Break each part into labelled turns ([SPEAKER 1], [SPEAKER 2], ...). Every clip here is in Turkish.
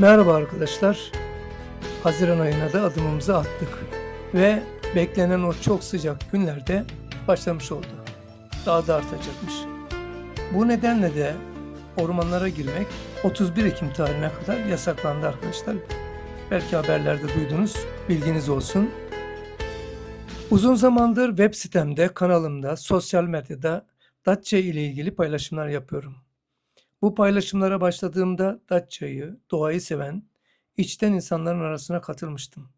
[SPEAKER 1] Merhaba arkadaşlar. Haziran ayına da adımımızı attık. Ve beklenen o çok sıcak günlerde başlamış oldu. Daha da artacakmış. Bu nedenle de ormanlara girmek 31 Ekim tarihine kadar yasaklandı arkadaşlar. Belki haberlerde duydunuz, bilginiz olsun. Uzun zamandır web sitemde, kanalımda, sosyal medyada Datça ile ilgili paylaşımlar yapıyorum. Bu paylaşımlara başladığımda Datça'yı, doğayı seven, içten insanların arasına katılmıştım.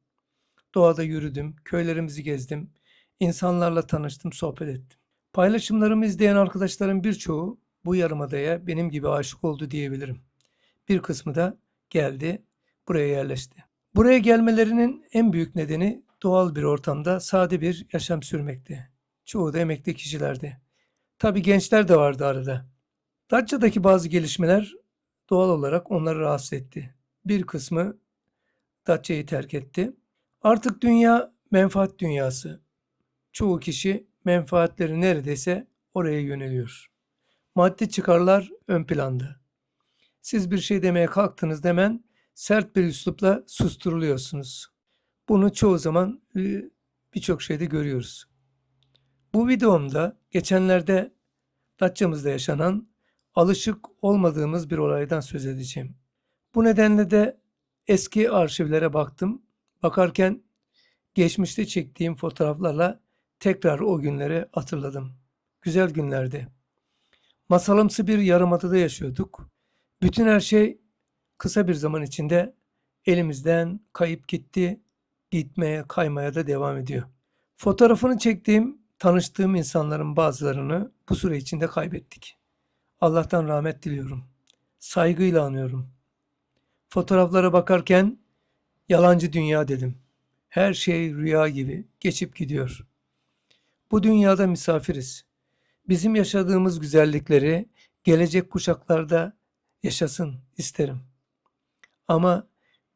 [SPEAKER 1] Doğada yürüdüm, köylerimizi gezdim, insanlarla tanıştım, sohbet ettim. Paylaşımlarımı izleyen arkadaşların birçoğu bu yarımadaya benim gibi aşık oldu diyebilirim. Bir kısmı da geldi, buraya yerleşti. Buraya gelmelerinin en büyük nedeni doğal bir ortamda sade bir yaşam sürmekti. Çoğu da emekli kişilerdi. Tabii gençler de vardı arada. Datça'daki bazı gelişmeler doğal olarak onları rahatsız etti. Bir kısmı Datça'yı terk etti. Artık dünya menfaat dünyası. Çoğu kişi menfaatleri neredeyse oraya yöneliyor. Maddi çıkarlar ön planda. Siz bir şey demeye kalktınız hemen sert bir üslupla susturuluyorsunuz. Bunu çoğu zaman e, birçok şeyde görüyoruz. Bu videomda geçenlerde Datça'mızda yaşanan alışık olmadığımız bir olaydan söz edeceğim. Bu nedenle de eski arşivlere baktım. Bakarken geçmişte çektiğim fotoğraflarla tekrar o günleri hatırladım. Güzel günlerdi. Masalımsı bir yarımadada yaşıyorduk. Bütün her şey kısa bir zaman içinde elimizden kayıp gitti, gitmeye, kaymaya da devam ediyor. Fotoğrafını çektiğim, tanıştığım insanların bazılarını bu süre içinde kaybettik. Allah'tan rahmet diliyorum. Saygıyla anıyorum. Fotoğraflara bakarken yalancı dünya dedim. Her şey rüya gibi geçip gidiyor. Bu dünyada misafiriz. Bizim yaşadığımız güzellikleri gelecek kuşaklarda yaşasın isterim. Ama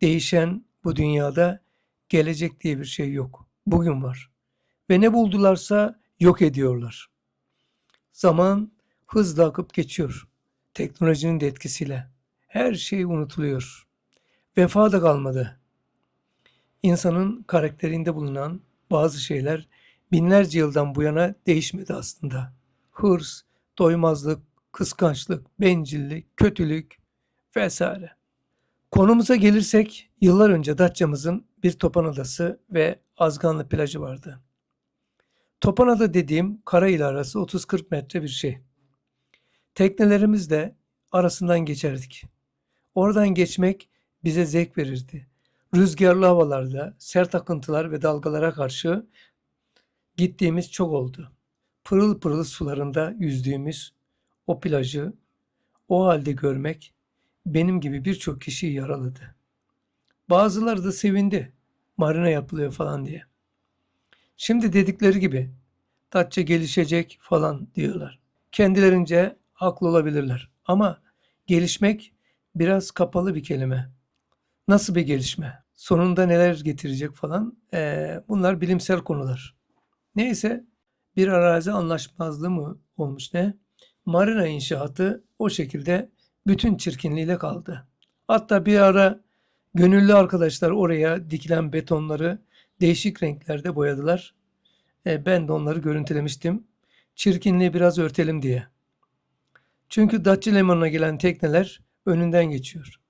[SPEAKER 1] değişen bu dünyada gelecek diye bir şey yok. Bugün var. Ve ne buldularsa yok ediyorlar. Zaman hızla akıp geçiyor. Teknolojinin de etkisiyle. Her şey unutuluyor. Vefa da kalmadı. İnsanın karakterinde bulunan bazı şeyler binlerce yıldan bu yana değişmedi aslında. Hırs, doymazlık, kıskançlık, bencillik, kötülük vesaire. Konumuza gelirsek yıllar önce Datça'mızın bir Topan Adası ve Azganlı plajı vardı. Topan Ada dediğim kara ile arası 30-40 metre bir şey. Teknelerimizle arasından geçerdik. Oradan geçmek bize zevk verirdi. Rüzgarlı havalarda, sert akıntılar ve dalgalara karşı gittiğimiz çok oldu. Pırıl pırıl sularında yüzdüğümüz o plajı o halde görmek benim gibi birçok kişiyi yaraladı. Bazıları da sevindi. Marina yapılıyor falan diye. Şimdi dedikleri gibi Datça gelişecek falan diyorlar. Kendilerince haklı olabilirler. Ama gelişmek biraz kapalı bir kelime. Nasıl bir gelişme? Sonunda neler getirecek falan? Ee, bunlar bilimsel konular. Neyse bir arazi anlaşmazlığı mı olmuş ne? Marina inşaatı o şekilde bütün çirkinliğiyle kaldı. Hatta bir ara gönüllü arkadaşlar oraya dikilen betonları değişik renklerde boyadılar. E, ben de onları görüntülemiştim. Çirkinliği biraz örtelim diye. Çünkü Datça limanına gelen tekneler önünden geçiyor.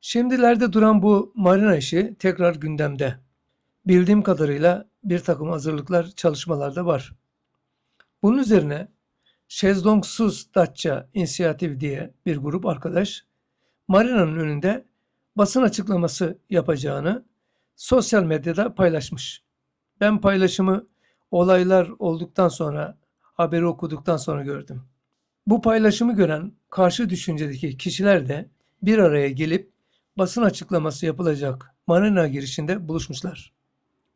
[SPEAKER 1] Şimdilerde duran bu marina işi tekrar gündemde. Bildiğim kadarıyla bir takım hazırlıklar çalışmalarda var. Bunun üzerine Şezlongsuz Datça İnisiyatif diye bir grup arkadaş marinanın önünde basın açıklaması yapacağını sosyal medyada paylaşmış. Ben paylaşımı olaylar olduktan sonra, haberi okuduktan sonra gördüm. Bu paylaşımı gören karşı düşüncedeki kişiler de bir araya gelip basın açıklaması yapılacak marina girişinde buluşmuşlar.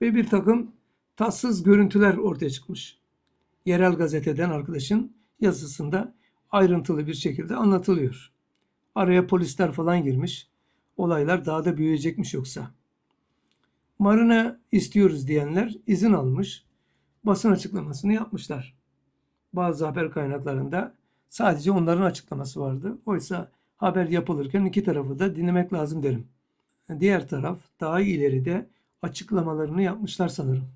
[SPEAKER 1] Ve bir takım tatsız görüntüler ortaya çıkmış. Yerel gazeteden arkadaşın yazısında ayrıntılı bir şekilde anlatılıyor. Araya polisler falan girmiş. Olaylar daha da büyüyecekmiş yoksa. Marina istiyoruz diyenler izin almış. Basın açıklamasını yapmışlar. Bazı haber kaynaklarında sadece onların açıklaması vardı. Oysa haber yapılırken iki tarafı da dinlemek lazım derim. Diğer taraf daha ileride açıklamalarını yapmışlar sanırım.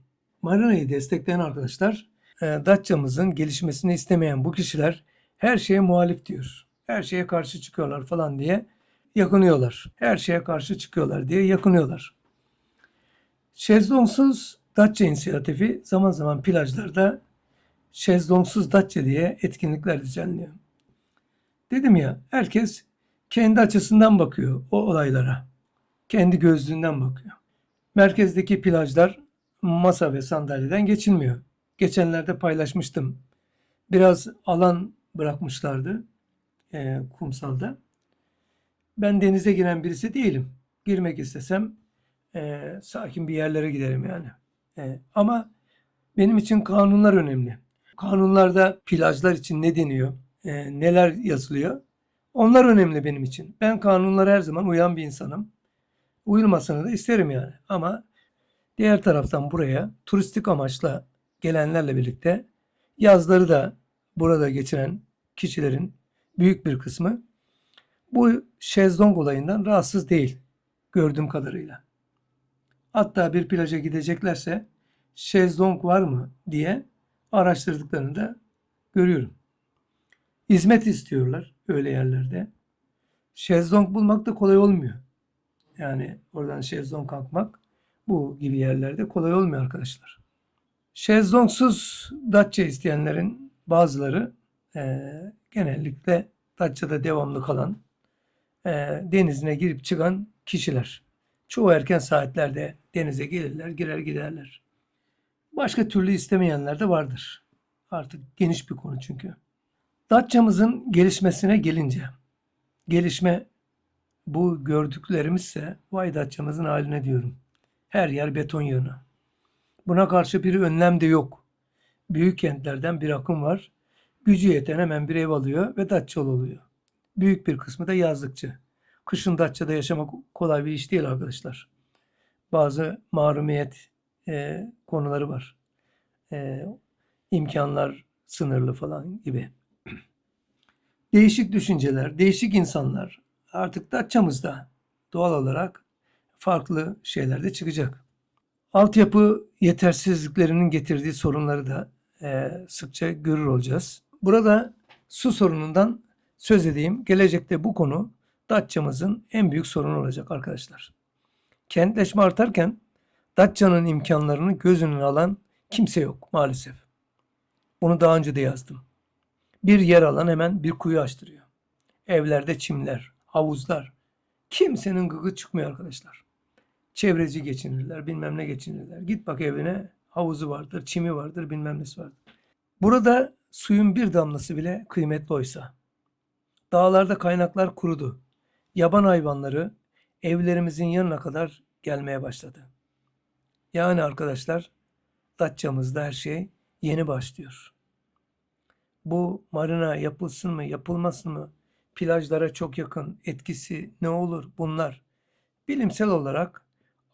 [SPEAKER 1] Marina'yı destekleyen arkadaşlar e, Datça'mızın gelişmesini istemeyen bu kişiler her şeye muhalif diyor. Her şeye karşı çıkıyorlar falan diye yakınıyorlar. Her şeye karşı çıkıyorlar diye yakınıyorlar. Şezlongsuz Datça inisiyatifi zaman zaman plajlarda şezlongsuz Datça diye etkinlikler düzenliyor. Dedim ya herkes kendi açısından bakıyor o olaylara. Kendi gözlüğünden bakıyor. Merkezdeki plajlar masa ve sandalyeden geçilmiyor. Geçenlerde paylaşmıştım. Biraz alan bırakmışlardı e, kumsalda. Ben denize giren birisi değilim. Girmek istesem e, sakin bir yerlere giderim yani. E, ama benim için kanunlar önemli. Kanunlarda plajlar için ne deniyor, e, neler yazılıyor? Onlar önemli benim için. Ben kanunlara her zaman uyan bir insanım. Uyulmasını da isterim yani. Ama diğer taraftan buraya turistik amaçla gelenlerle birlikte yazları da burada geçiren kişilerin büyük bir kısmı bu şezlong olayından rahatsız değil gördüğüm kadarıyla. Hatta bir plaja gideceklerse şezlong var mı diye araştırdıklarını da görüyorum. Hizmet istiyorlar öyle yerlerde. Şezlong bulmak da kolay olmuyor. Yani oradan şezlong kalkmak bu gibi yerlerde kolay olmuyor arkadaşlar. Şezlongsuz Datça isteyenlerin bazıları e, genellikle Datça'da devamlı kalan e, denizine girip çıkan kişiler. Çoğu erken saatlerde denize gelirler, girer giderler. Başka türlü istemeyenler de vardır. Artık geniş bir konu çünkü. Datça'mızın gelişmesine gelince, gelişme bu gördüklerimizse vay Datça'mızın haline diyorum. Her yer beton yığını. Buna karşı bir önlem de yok. Büyük kentlerden bir akım var. Gücü yeten hemen bir ev alıyor ve Datçalı oluyor. Büyük bir kısmı da yazlıkçı. Kışın Datça'da yaşamak kolay bir iş değil arkadaşlar. Bazı mahrumiyet e, konuları var. E, imkanlar sınırlı falan gibi. Değişik düşünceler, değişik insanlar artık Datça'mızda doğal olarak farklı şeyler de çıkacak. Altyapı yetersizliklerinin getirdiği sorunları da e, sıkça görür olacağız. Burada su sorunundan söz edeyim. Gelecekte bu konu Datça'mızın en büyük sorunu olacak arkadaşlar. Kentleşme artarken Datça'nın imkanlarını göz önüne alan kimse yok maalesef. Bunu daha önce de yazdım. Bir yer alan hemen bir kuyu açtırıyor. Evlerde çimler, havuzlar. Kimsenin gıgı çıkmıyor arkadaşlar. Çevreci geçinirler, bilmem ne geçinirler. Git bak evine havuzu vardır, çimi vardır, bilmem nesi vardır. Burada suyun bir damlası bile kıymetli oysa. Dağlarda kaynaklar kurudu. Yaban hayvanları evlerimizin yanına kadar gelmeye başladı. Yani arkadaşlar Datça'mızda her şey yeni başlıyor. Bu marina yapılsın mı yapılmasın mı plajlara çok yakın etkisi ne olur bunlar bilimsel olarak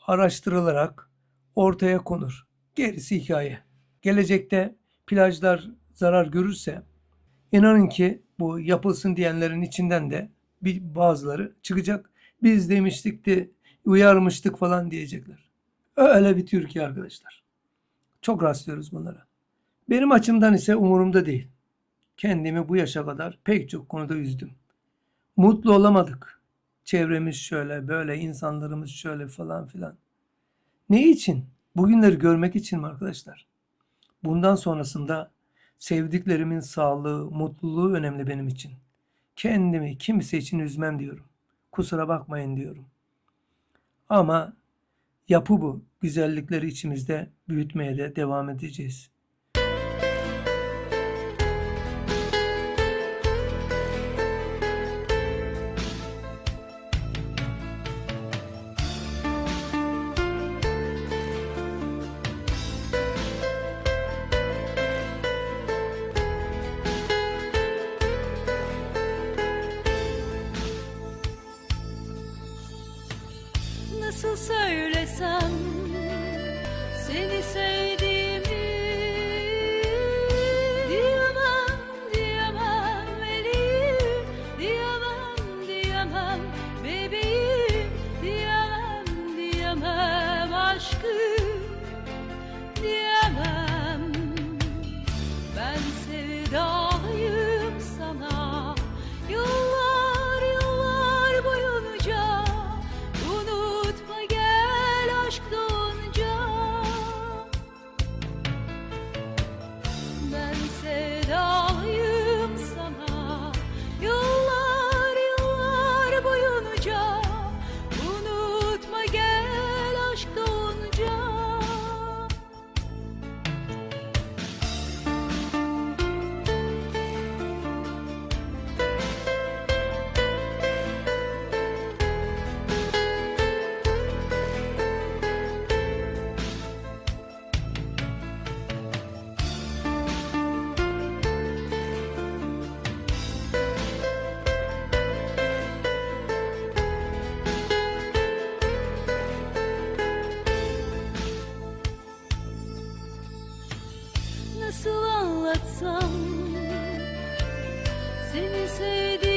[SPEAKER 1] araştırılarak ortaya konur. Gerisi hikaye. Gelecekte plajlar zarar görürse inanın ki bu yapılsın diyenlerin içinden de bir bazıları çıkacak. Biz demiştik de uyarmıştık falan diyecekler. Öyle bir Türkiye arkadaşlar. Çok rastlıyoruz bunlara. Benim açımdan ise umurumda değil. Kendimi bu yaşa kadar pek çok konuda üzdüm. Mutlu olamadık. Çevremiz şöyle, böyle, insanlarımız şöyle falan filan. Ne için? Bugünleri görmek için mi arkadaşlar? Bundan sonrasında sevdiklerimin sağlığı, mutluluğu önemli benim için. Kendimi kimse için üzmem diyorum. Kusura bakmayın diyorum. Ama yapı bu. Güzellikleri içimizde büyütmeye de devam edeceğiz.
[SPEAKER 2] nasıl
[SPEAKER 1] anlatsam Seni sevdiğim